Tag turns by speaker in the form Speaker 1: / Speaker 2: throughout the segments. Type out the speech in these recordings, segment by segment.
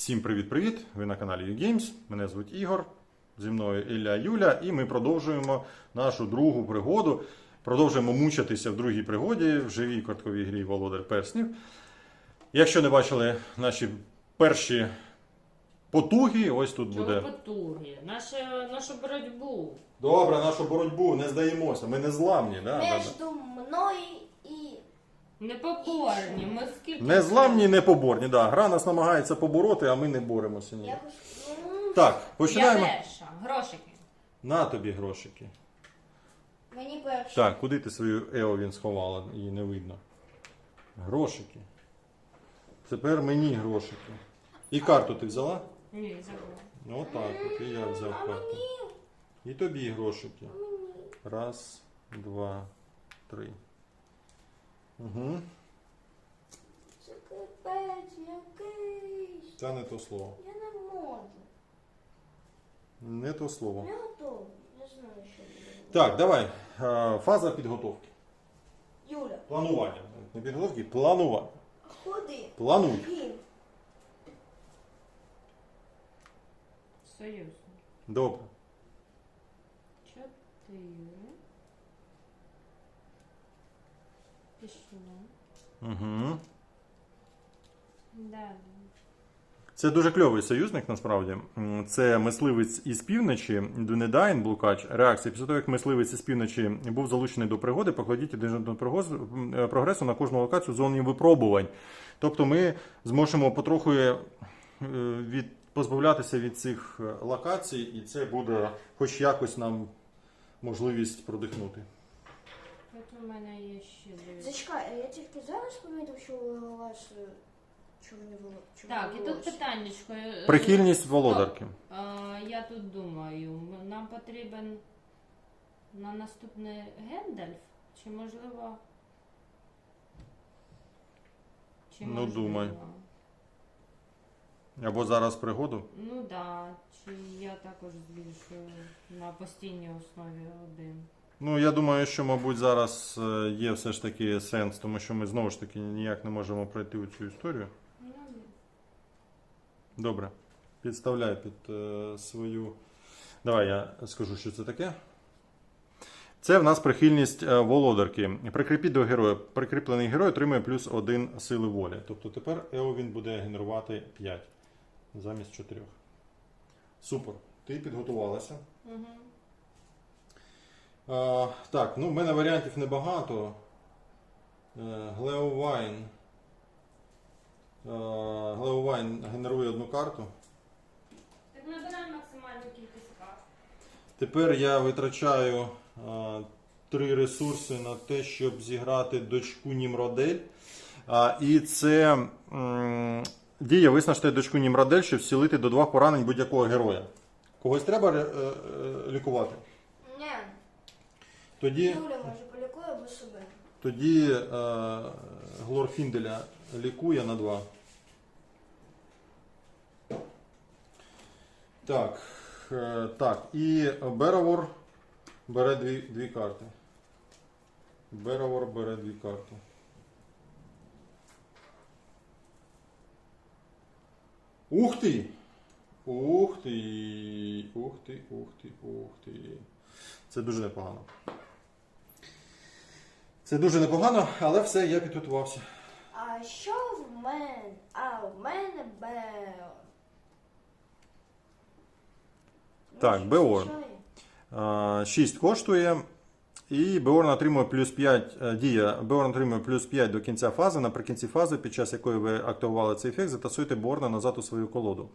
Speaker 1: Всім привіт-привіт! Ви на каналі UGames. Мене звуть Ігор. Зі мною Ілля Юля, і ми продовжуємо нашу другу пригоду. Продовжуємо мучитися в другій пригоді в живій картковій грі Володар Перснів. Якщо не бачили наші перші потуги, ось тут
Speaker 2: Чого
Speaker 1: буде.
Speaker 2: потуги? Наша, нашу боротьбу.
Speaker 1: Добре, нашу боротьбу, не здаємося. Ми не зламні, да? да, да.
Speaker 3: Между мною і
Speaker 2: Непокорні. Ми скільки.
Speaker 1: Не зламні, не. Да. Гра нас намагається побороти, а ми не боремося. Ні.
Speaker 3: якось. ну,
Speaker 1: Так, починаємо.
Speaker 2: Я перша. Грошики.
Speaker 1: На тобі грошики.
Speaker 3: Мені перше.
Speaker 1: Так, куди ти свою Еовін сховала? Її не видно. Грошики. Тепер мені грошики. І карту ти взяла?
Speaker 2: Ні, забула.
Speaker 1: Ну так, от і я взяв карту. І тобі грошики. Раз, два, три. Угу.
Speaker 3: Це капець якийсь.
Speaker 1: Це не то слово.
Speaker 3: Я не можу.
Speaker 1: Не то слово.
Speaker 3: Я готова. Я знаю, що буде.
Speaker 1: Так, давай. Е, Фаза підготовки.
Speaker 3: Юля,
Speaker 1: Планування. Не підготовки, планування.
Speaker 3: ходи.
Speaker 1: Плануй.
Speaker 3: Він.
Speaker 2: Союз.
Speaker 1: Добре.
Speaker 2: Чотири.
Speaker 1: Угу.
Speaker 2: Далі.
Speaker 1: Це дуже кльовий союзник, насправді. Це мисливець із півночі, Дунедайн Блукач. Реакція. Після того, як мисливець із півночі був залучений до пригоди, покладіть один прогресу на кожну локацію зоні випробувань. Тобто ми зможемо потроху е, від, позбавлятися від цих е, локацій, і це буде хоч якось нам можливість продихнути.
Speaker 2: У мене є ще дев'ять.
Speaker 3: Зачекай, а я тільки зараз помітив, що у вас е, чорні волосся.
Speaker 2: Так, і тут питаннячко. Е,
Speaker 1: Прихильність володарки.
Speaker 2: А, я тут думаю, м- нам потрібен на наступний Гендальф? Чи можливо. Чи
Speaker 1: Ну, думай. Або зараз пригоду.
Speaker 2: Ну так, да. чи я також збільшую на постійній основі один.
Speaker 1: Ну, я думаю, що, мабуть, зараз е, є все ж таки сенс, тому що ми знову ж таки ніяк не можемо пройти у цю історію. Добре. Підставляй під е, свою. Давай я скажу, що це таке. Це в нас прихильність е, володарки. Прикріпіть до героя. Прикріплений герой отримує плюс один сили волі. Тобто тепер Ео він буде генерувати 5 замість 4. Супер. Ти підготувалася.
Speaker 2: Угу.
Speaker 1: А, так, ну в мене варіантів небагато. Е, Глеовайн. Е, Глеовайн генерує одну карту.
Speaker 2: Так набираємо максимальну кількість карт.
Speaker 1: Тепер я витрачаю а, три ресурси на те, щоб зіграти дочку Німродель. А, і це м, дія виснажити дочку Німродель, щоб зцілити до двох поранень будь-якого героя. Когось треба е, е, лікувати. Тоді.
Speaker 3: Юля може полікує або себе.
Speaker 1: Тоді е, Глорфінделя лікує на 2. Так. Е, так. І Беравор бере дві, дві карти. Беравор бере дві карти. Ух ти! Ух ти! Ух ти, ух ти, ух ти. Це дуже непогано. Це дуже непогано, але все, я підготувався.
Speaker 3: А що в мене? А в мене Бео.
Speaker 1: Так, Беорн. 6 коштує. І Беорн отримує плюс 5 е, дія. Беорн отримує плюс 5 до кінця фази. Наприкінці фази, під час якої ви активували цей ефект, затасуйте Беорна назад у свою колоду.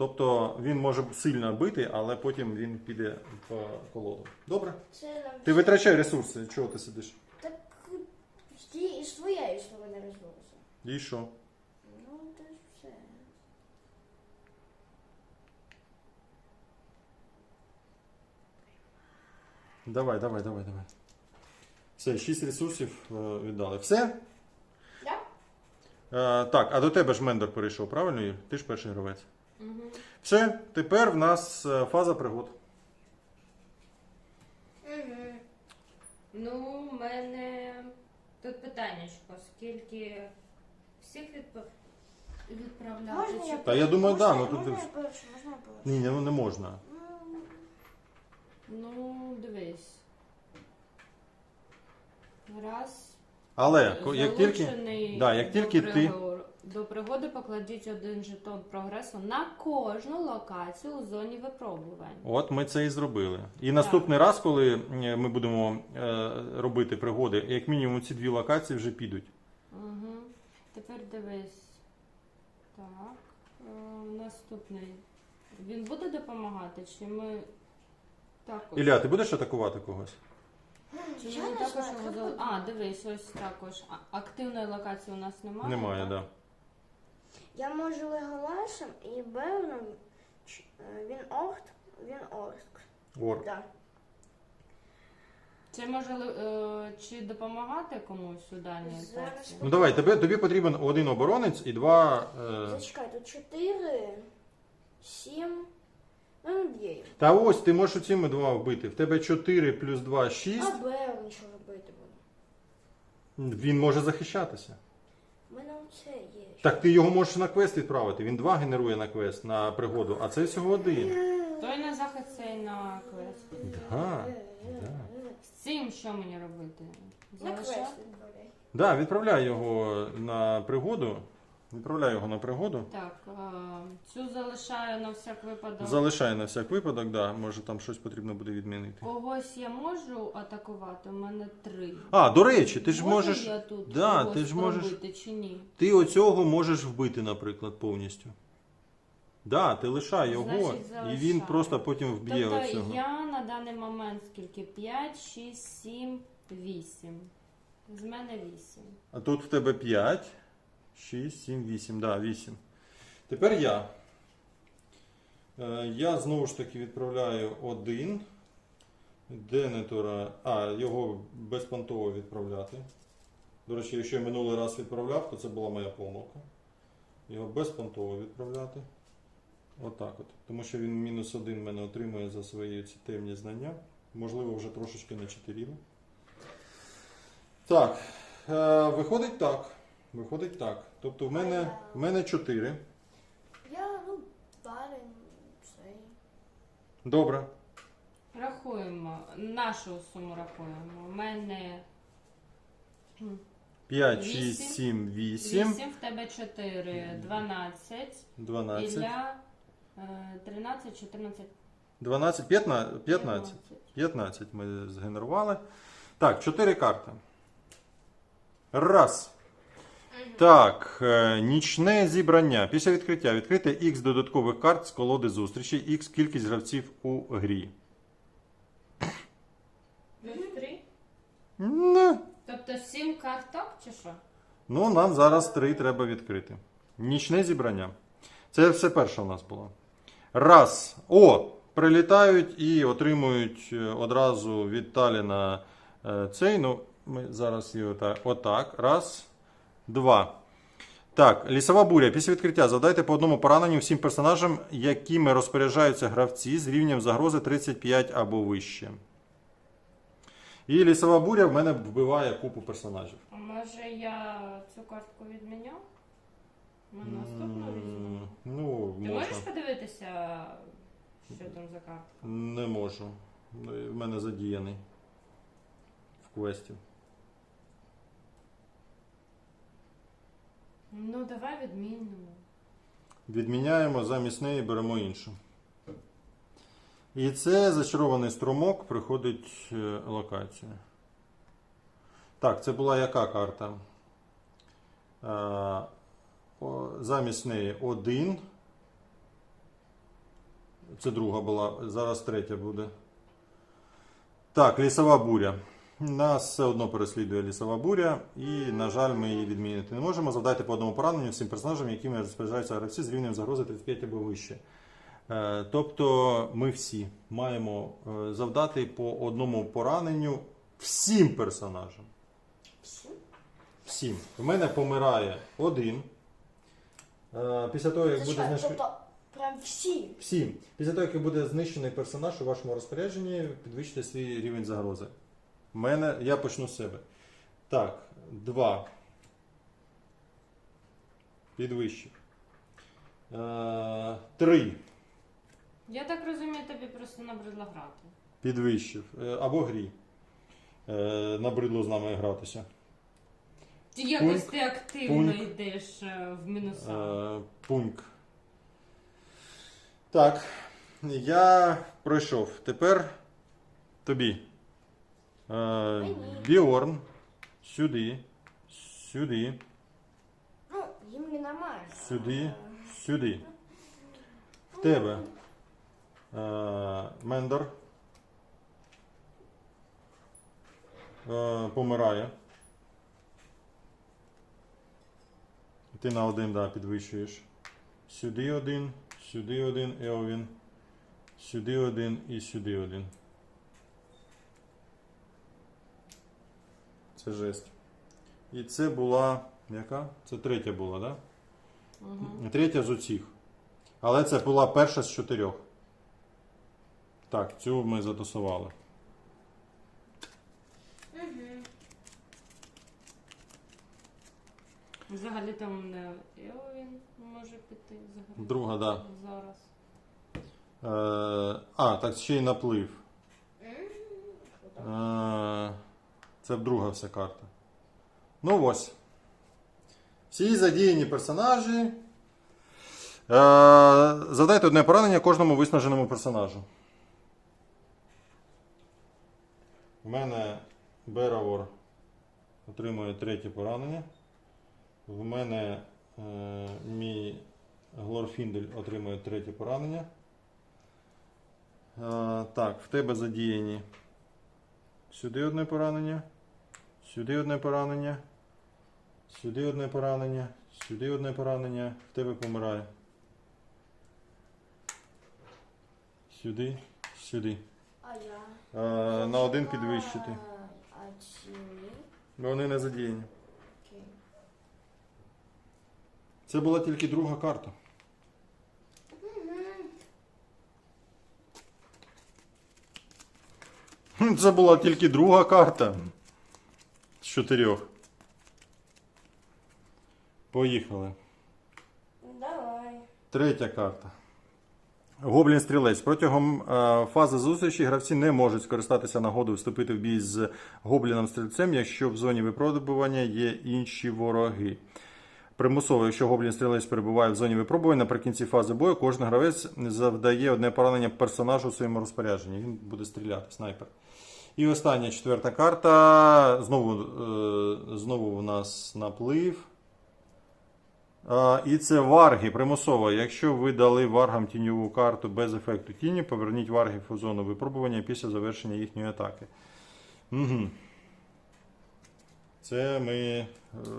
Speaker 1: Тобто він може сильно бити, але потім він піде в колоду. Добре?
Speaker 3: Це
Speaker 1: Ти витрачай ресурси, чого ти сидиш?
Speaker 3: так і з твоєю слова не розбилося.
Speaker 1: І що?
Speaker 3: Ну, то ж все.
Speaker 1: Давай, давай, давай, давай. Все, 6 ресурсів е, віддали. Все?
Speaker 3: Да?
Speaker 1: Е, так, а до тебе ж Мендор перейшов, правильно? Ти ж перший гравець.
Speaker 2: Угу.
Speaker 1: Все, тепер в нас е, фаза пригод.
Speaker 3: Угу.
Speaker 2: Ну, в мене тут питаннячко, скільки всіх відп... відправляти?
Speaker 3: Можна я
Speaker 1: Та я думаю,
Speaker 3: можна,
Speaker 1: да, ну, тут
Speaker 3: можна я перше, можна я перше?
Speaker 1: Ні, ну не можна.
Speaker 3: Ну,
Speaker 2: Ну, дивись. Раз.
Speaker 1: Але ко- як тільки.
Speaker 2: залучений
Speaker 1: да, як
Speaker 2: до
Speaker 1: тільки ти-
Speaker 2: пригор- До пригоди покладіть один жетон прогресу на кожну локацію у зоні випробувань.
Speaker 1: От ми це і зробили. І наступний раз, коли е, ми будемо е, робити пригоди, як мінімум ці дві локації вже підуть.
Speaker 2: Угу. Тепер дивись. Так. Е, наступний. Він буде допомагати, чи ми також?
Speaker 1: Ілля, ти будеш атакувати когось?
Speaker 2: Чи
Speaker 3: Я
Speaker 2: ми
Speaker 3: не
Speaker 2: також
Speaker 3: знаю,
Speaker 2: його зал- А, дивись, ось також. А- активної локації у нас немає.
Speaker 1: Немає,
Speaker 2: так?
Speaker 1: так. Да.
Speaker 3: Я можу Леголасом і Берном. Ч- е, Він Орт, він Орск.
Speaker 1: Ор.
Speaker 3: Да.
Speaker 2: Чи може е, чи допомагати комусь у даній
Speaker 3: Зараз
Speaker 2: атаці?
Speaker 1: Ну давай, тебе, тобі потрібен один оборонець і два. Е...
Speaker 3: Зачекай, тут 4, 7. Ну, не б'є.
Speaker 1: Та ось ти можеш у цими два вбити. В тебе 4 плюс 2 6.
Speaker 3: А Берн що робити буде?
Speaker 1: Він може захищатися.
Speaker 3: У мене оце є.
Speaker 1: Так ти його можеш на квест відправити. Він два генерує на квест на пригоду, а це всього один.
Speaker 2: Той на захист цей на квест.
Speaker 1: Да, да.
Speaker 2: З цим що мені робити?
Speaker 3: На квест
Speaker 2: Залишати?
Speaker 3: відправляй.
Speaker 1: Да, відправляй його на пригоду. Відправляй його на пригоду.
Speaker 2: Так, цю залишаю на всяк випадок.
Speaker 1: Залишай на всяк випадок, да, може там щось потрібно буде відмінити.
Speaker 2: Когось я можу атакувати, у мене три.
Speaker 1: А, до речі, ти ж
Speaker 2: Можу
Speaker 1: можеш.
Speaker 2: я тут
Speaker 1: Да,
Speaker 2: когось
Speaker 1: ти ж можеш-
Speaker 2: пробити чи ні?
Speaker 1: Ти оцього можеш вбити, наприклад, повністю. Да, ти лишай його,
Speaker 2: Значить,
Speaker 1: і
Speaker 2: залишаю.
Speaker 1: він просто потім вб'є
Speaker 2: Тобто
Speaker 1: оцього.
Speaker 2: я на даний момент скільки? 5, 6, 7, 8. З мене 8.
Speaker 1: А тут в тебе 5, 6, 7, 8. Да, 8. Тепер я. Е, Я знову ж таки відправляю один. Денетора. А, його безпонтово відправляти. До речі, якщо я минулий раз відправляв, то це була моя помилка. Його безпонтово відправляти. Отак от. Тому що він мінус один мене отримує за свої ці темні знання. Можливо, вже трошечки на 4. Так. Е, виходить так. Виходить так. Тобто в мене, в мене 4.
Speaker 3: Я, ну, Барен, цей.
Speaker 1: Добре.
Speaker 2: Рахуємо. Нашу суму рахуємо. У мене
Speaker 1: 5,
Speaker 2: Вісім.
Speaker 1: 6, 7, 8,
Speaker 2: 8, в тебе 4, 12.
Speaker 1: 12.
Speaker 2: Ілля е, 13, 14,
Speaker 1: 12, 15, 15. 15 ми згенерували. Так, 4 карти. Раз. Так, е, нічне зібрання. Після відкриття відкрити X додаткових карт з колоди зустрічі, X кількість гравців у грі.
Speaker 2: Плюс 3?
Speaker 1: Не.
Speaker 2: Тобто 7 карток чи що?
Speaker 1: Ну, нам зараз 3 треба відкрити. Нічне зібрання. Це все перше у нас було. Раз. О! Прилітають і отримують е, одразу від Таліна е, цей. Ну, ми зараз її отак. Отак. Раз. Два. Так, лісова буря. Після відкриття завдайте по одному пораненню всім персонажам, якими розпоряджаються гравці з рівнем загрози 35 або вище. І лісова буря в мене вбиває купу персонажів.
Speaker 2: А може я цю картку відміню? Ми наступну візьмемо.
Speaker 1: Ну,
Speaker 2: Ти
Speaker 1: можна.
Speaker 2: можеш подивитися, що там за картка?
Speaker 1: Не можу. В мене задіяний в квесті.
Speaker 2: Ну, давай відмінимо.
Speaker 1: Відміняємо замість неї беремо іншу. І це зачарований струмок приходить е, локація. Так, це була яка карта? О, замість неї один. Це друга була, зараз третя буде. Так, лісова буря. Нас все одно переслідує лісова буря, і, на жаль, ми її відмінити не можемо. Завдайте по одному пораненню всім персонажам, якими розпоряджаються гравці з рівнем загрози 35 або вище. Е, Тобто ми всі маємо е, завдати по одному пораненню всім персонажам.
Speaker 3: Всі?
Speaker 1: Всім. У мене помирає один. Е, Після того, як буде знищений.
Speaker 3: тобто, прям всі.
Speaker 1: Всім. Після того, як буде знищений персонаж у вашому розпорядженні, підвищите свій рівень загрози. Мене, я почну з себе. Так, два. Підвищив. Е, Три.
Speaker 2: Я так розумію, тобі просто набридло грати.
Speaker 1: Підвищив. Е, Або грі. Е, Набридло з нами гратися.
Speaker 2: Чи якось ти активно
Speaker 1: Пункт.
Speaker 2: йдеш е, в мінуса.
Speaker 1: Е, Пункт. Так. Я пройшов. Тепер тобі. Е, Біорн. Сюди. Сюди.
Speaker 3: Ну, їм не нормально.
Speaker 1: Сюди. Сюди. В тебе. Е, Мендор. Е, помирає. Ти на один, да, підвищуєш. Сюди один, сюди один, Еовін. Сюди один і сюди один. Це жесть. І це була. Яка? Це третя була, так? Да?
Speaker 2: Угу.
Speaker 1: Третя з усіх. Але це була перша з чотирьох. Так, цю ми затусували.
Speaker 3: Угу.
Speaker 2: Взагалі там не Еовін може піти заграти.
Speaker 1: Друга, да.
Speaker 2: Зараз.
Speaker 1: Е, а, так ще й наплив. Е, це друга вся карта. Ну ось. Всі задіяні персонажі. Е, завдайте одне поранення кожному виснаженому персонажу. У мене Беравор отримує третє поранення. В мене е, мій Глорфіндель отримує третє поранення. Е, так, в тебе задіяні Сюди одне поранення. Сюди одне поранення. Сюди одне поранення. Сюди одне поранення. В тебе помирає. Сюди. Сюди.
Speaker 3: А я.
Speaker 1: На один підвищити.
Speaker 3: А ці ні.
Speaker 1: Вони не задіяні.
Speaker 3: Окей.
Speaker 1: Це була тільки друга карта. Це була тільки друга карта. З чотирьох. Поїхали.
Speaker 3: Давай.
Speaker 1: Третя карта. Гоблін стрілець. Протягом е, фази зустрічі гравці не можуть скористатися нагодою вступити в бій з гобліном стрільцем, якщо в зоні випробування є інші вороги. Примусово, якщо гоблін стрілець перебуває в зоні випробувань, наприкінці фази бою кожен гравець завдає одне поранення персонажу у своєму розпорядженні. Він буде стріляти, снайпер. І остання четверта карта. Знову, е, знову у нас наплив. І це варги примусово. Якщо ви дали варгам тіньову карту без ефекту тіні, поверніть варгів у зону випробування після завершення їхньої атаки. Угу. Це ми е,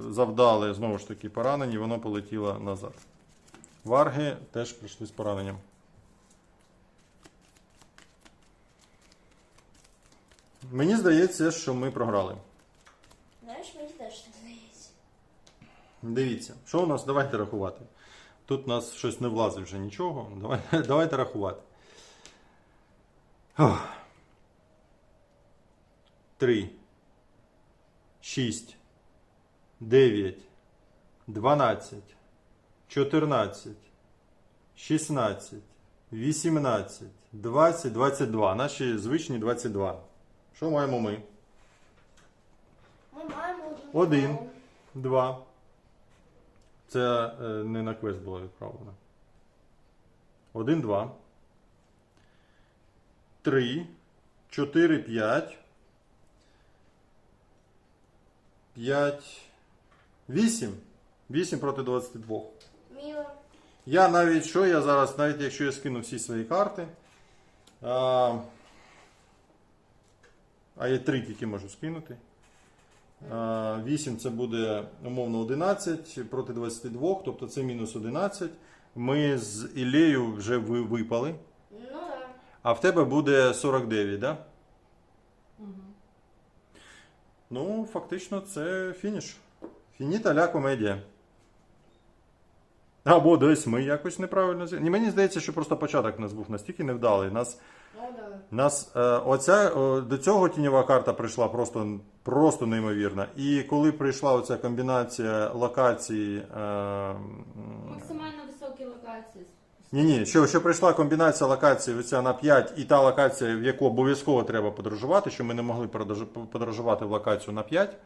Speaker 1: завдали знову ж таки поранені, воно полетіло назад. Варги теж прийшли з пораненням. Мені здається, що ми програли.
Speaker 3: Знаєш, мені теж так здається.
Speaker 1: Дивіться, що у нас? Давайте рахувати. Тут у нас щось не влазить вже нічого. Давайте, давайте рахувати. Ох. Три. Шість. Дев'ять. Дванадцять. Чотирнадцять. Шістнадцять. Вісімнадцять. Двадцять. Двадцять два. Наші звичні 22. Що маємо ми?
Speaker 3: Ми маємо одну
Speaker 1: Один. Два. Це е, не на квест було відправлено. Один, два. Три. Чотири, п'ять. П'ять. Вісім. Вісім проти 22.
Speaker 3: Міло.
Speaker 1: Я навіть що я зараз, навіть якщо я скину всі свої карти. А, а я три тільки можу скинути. 8 це буде умовно 11 проти 22, тобто це мінус 11. Ми з Ілею вже випали.
Speaker 3: Ну да.
Speaker 1: А в тебе буде 49, да?
Speaker 2: Угу.
Speaker 1: Ну, фактично, це фініш. Фініта ля комедія. Або десь ми якось неправильно. мені здається, що просто початок у нас був настільки невдалий. Нас. Нас е, оця, о, до цього тіньова карта прийшла просто, просто неймовірна. І коли прийшла оця комбінація локацій. Е,
Speaker 2: Максимально високі локації. локації.
Speaker 1: Ні, ні, що, що прийшла комбінація локацій оця на 5 і та локація, в яку обов'язково треба подорожувати, що ми не могли подорожувати в локацію на 5,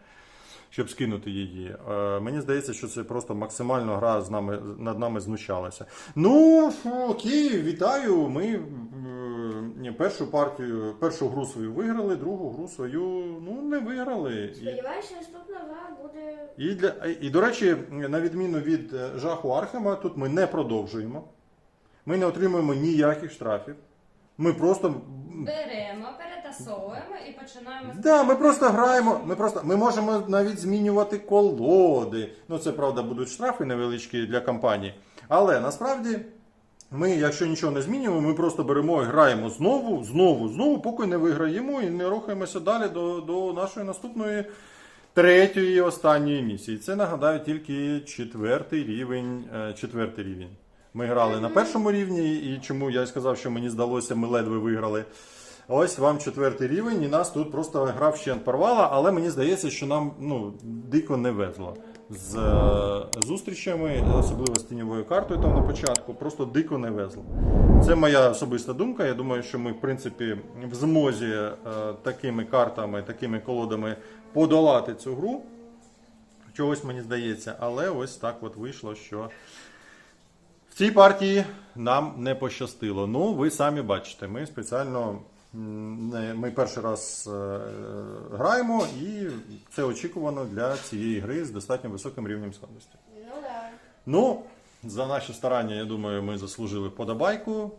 Speaker 1: щоб скинути її. Е, мені здається, що це просто максимально гра з нами, над нами знущалася. Ну, окей, вітаю. Ми е, ні, першу партію, першу гру свою виграли, другу гру свою ну, не виграли. І-
Speaker 3: Сподіваюся, наступна гра буде.
Speaker 1: і, для, і до речі, на відміну від е, жаху Архема, тут ми не продовжуємо. Ми не отримуємо ніяких штрафів. Ми просто.
Speaker 2: Беремо, перетасовуємо і починаємо.
Speaker 1: Да, ми просто граємо. Ми просто ми можемо навіть змінювати колоди. Ну, це правда будуть штрафи невеличкі для компанії. Але насправді. Ми, якщо нічого не змінюємо, ми просто беремо і граємо знову, знову, знову, поки не виграємо і не рухаємося далі до, до нашої наступної третьої і останньої місії. Це нагадаю тільки четвертий рівень. е, Четвертий рівень. Ми грали на першому рівні, і чому я сказав, що мені здалося, ми ледве виграли. Ось вам четвертий рівень, і нас тут просто гра вщент порвала, але мені здається, що нам ну, дико не везло з е, зустрічами, особливо з тіньовою картою там на початку, просто дико не везло. Це моя особиста думка. Я думаю, що ми, в принципі, в змозі е, такими картами, такими колодами подолати цю гру. Чогось мені здається, але ось так от вийшло, що в цій партії нам не пощастило. Ну, ви самі бачите, ми спеціально ми перший раз е, граємо, і це очікувано для цієї гри з достатньо високим рівнем складності.
Speaker 3: Ну да.
Speaker 1: Ну, за наші старання, я думаю, ми заслужили подобайку,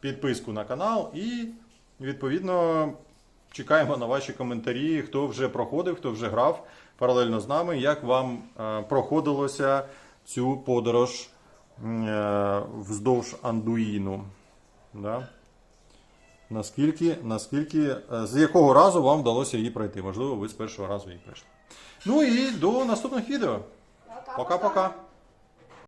Speaker 1: підписку на канал і, відповідно, чекаємо на ваші коментарі, хто вже проходив, хто вже грав паралельно з нами, як вам е, проходилося цю подорож е, вздовж Андуїну. Да? Наскільки, наскільки, е, з якого разу вам вдалося її пройти? Можливо, ви з першого разу її пройшли. Ну і до наступних відео. Пока-пока.